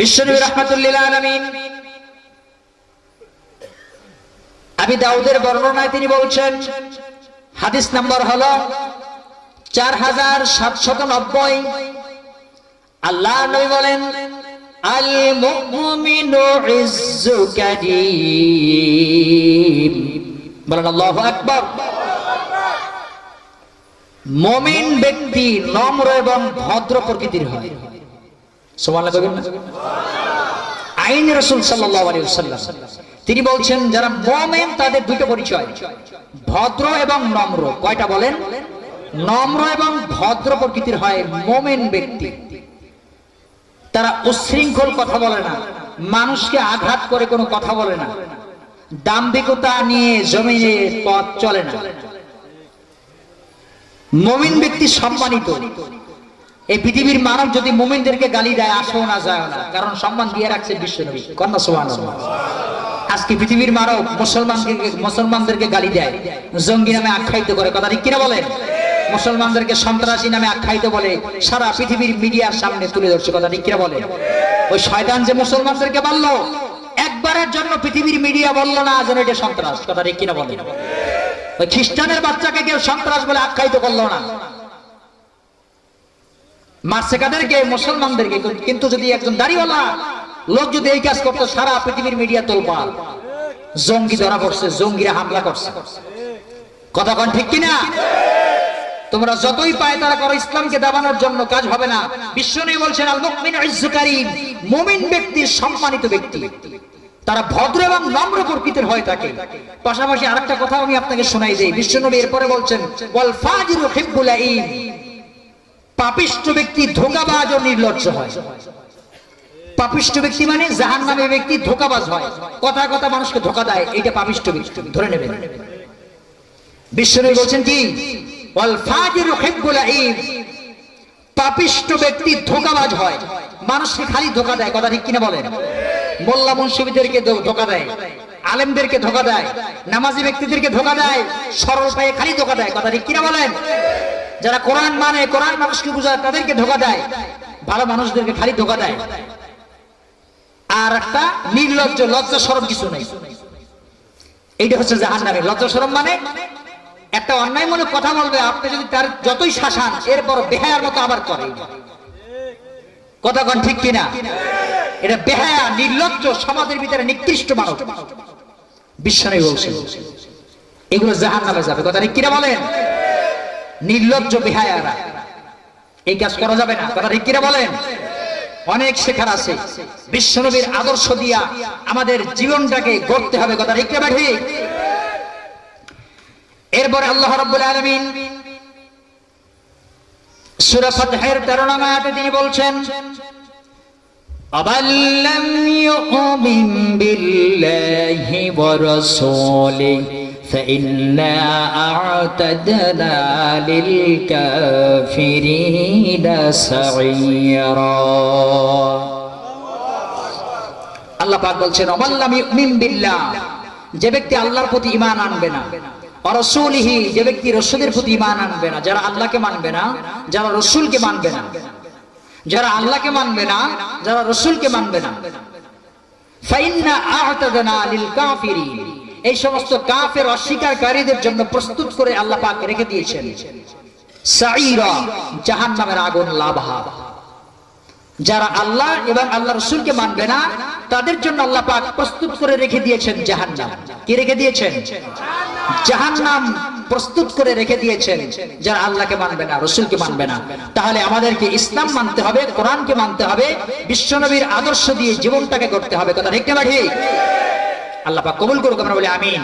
বিশ্বনবী রহমাতুল্লিল আলমিন। আবি দাউদের বর্ণনায় তিনি বলছেন, হাদিস নাম্বার হলো চার হাজার সাতশত নব্বই। আল্লাহ নবী বলেন মমিন ব্যক্তি নম্র এবং ভদ্র প্রকৃতির হয়। আইন রসুল ওয়াসাল্লাম, তিনি বলছেন, যারা মুমিন, তাদের দুটো পরিচয়, ভদ্র এবং নম্র। কয়টা বলেন? নম্র এবং ভদ্র প্রকৃতির হয় মুমিন ব্যক্তি। তারা উশৃঙ্খল কথা বলে না, মানুষকে আঘাত করে কোনো কথা বলে না, দাম্ভিকতা নিয়ে জমিনে পথ চলে না। মমিন ব্যক্তি সম্মানিত এই পৃথিবীর মানব যদি মোমিনদেরকে গালি দেয় আসো না যায় না। কারণ সম্মান দিয়ে রাখছে বিশ্বনবী। কন্যা সোহান আজকে পৃথিবীর মানব মুসলমানকে মুসলমানদেরকে গালি দেয়। জঙ্গি নামে আখ্যায়িত করে। কথা ঠিক কিনা বলেন? মুসলমানদেরকে সন্ত্রাসী নামে আখ্যায়িত বলে সারা পৃথিবীর মিডিয়ার সামনে তুলে ধরছে। কথা ঠিক কিনা বলে ওই শয়তান যে মুসলমানদেরকে বলল, একবারের জন্য পৃথিবীর মিডিয়া বলল না, যেন এটা সন্ত্রাস। কথা ঠিক কিনা বলে ওই খ্রিস্টানের বাচ্চাকে কেউ সন্ত্রাস বলে আখ্যায়িত করল না। মারছে কাদেরকে? মুসলমানদেরকে। কিন্তু যদি একজন দাড়িওয়ালা লোক যদি এই কাজ করতো, সারা পৃথিবীর মিডিয়া তোলপা জঙ্গি ধরা পড়ছে, জঙ্গিরা হামলা করছে। কথা কন ঠিক কিনা? তোমরা যতই পায় তারা করো, ইসলামকে দাবানোর জন্য কাজ হবে না। বিশ্ব নেই বলছেন মুমিন ইজ্জুকারীম মুমিন ব্যক্তি সম্মানিত ব্যক্তি। তারা ভদ্র এবং নম্র প্রকৃতির হয়ে থাকে। পাশাপাশি আরেকটা কথা আমি আপনাকে শোনাই দেই। বিশ্বনবী এরপরে বলছেন পাপিষ্ট ব্যক্তি ধোকাবাজ ও নির্লজ্জ হয়। পাপিষ্ট ব্যক্তি মানে জাহান নামে ব্যক্তি ধোকাবাজ হয়। কথা কথা মানুষকে ধোকা দেয় এটা পাপিষ্ট ব্যক্তি। ধরে নেবেন। বিশ্বনবী বলছেন কি পাপিষ্ট ব্যক্তি ধোকাবাজ হয়, মানুষকে খালি ধোকা দেয়। কথা ঠিক কিনা বলেন? মোল্লা মুন্সিবিদেরকে ধোকা দেয়, আলেমদেরকে ধোকা দেয়, নামাজি ব্যক্তিদেরকে ধোকা দেয়, সরল পায়ে খালি ধোকা দেয়। কথা ঠিক কিনা বলেন? যারা কোরআন মানে কোরআন মানুষকে বুঝায়, তাদেরকে ধোকা দেয়। ভালো মানুষদেরকে খালি ধোকা দেয়। আর একটা নির্লজ্জ, লজ্জা সরম কিছু নেই। এইটা হচ্ছে জাহান নামে লজ্জা সরম মানে একটা অন্যায় মনে কথা বলবে, আপনি যদি তার যতই শাসান এরপর বেহায়ার মতো আবার করে। কথা কন ঠিক কিনা? এটা বেহায়া, নির্লজ্জ, সমাজের ভিতরে নিকৃষ্ট মানব বিশ্বাসই বলছে এগুলো জাহান নামে যাবে। কথা ঠিক কিনা বলেন? নির্লজ্জ বেহায়ারা এই কাজ করা যাবে না কথা ঠিক কিনা বলেন অনেক শেখার আছে বিশ্বনবীর আদর্শ দিয়া আমাদের জীবনটাকে গড়তে হবে কথা ঠিক কিনা ঠিক এরপরে আল্লাহ রাব্বুল আলামিন সূরা ফাতহের 13 নম্বর আয়াতে তিনি বলছেন أبل لم يؤمن بالله ورسوله فإنا أعتدنا للكافرين سعيرا আল্লাহ পাক বলছেন অমাল্লাম ইউমিন বিল্লাহ যে ব্যক্তি আল্লাহর প্রতি ঈমান আনবে না রসুলিহি যে ব্যক্তি রসুলের প্রতি ঈমান আনবে না যারা আল্লাহকে মানবে না যারা রসুলকে মানবে না যারা আল্লাহকে মানবে না যারা রসুলকে মানবে না ফাইন্না আ'তাদনা লিল কাফিরিন এই সমস্ত কাফের অস্বীকারীদের জন্য প্রস্তুত করে আল্লাহ পাক রেখে দিয়েছেন। সাইরা জাহান্নামের আগুন লাভা। যারা আল্লাহ এবং আল্লাহ রসুলকে মানবে না, তাদের জন্য আল্লাহ পাক প্রস্তুত করে রেখে দিয়েছেন কি রেখে দিয়েছেন? প্রস্তুত করে রেখে দিয়েছেন যারা আল্লাহকে মানবে না, রসুলকে মানবে না। তাহলে আমাদেরকে ইসলাম মানতে হবে, কোরআনকে মানতে হবে, বিশ্বনবীর আদর্শ দিয়ে জীবনটাকে করতে হবে। কথা ঠিক ঠিক? আল্লাহ পাক কবুল করুক আমরা বলি আমিন।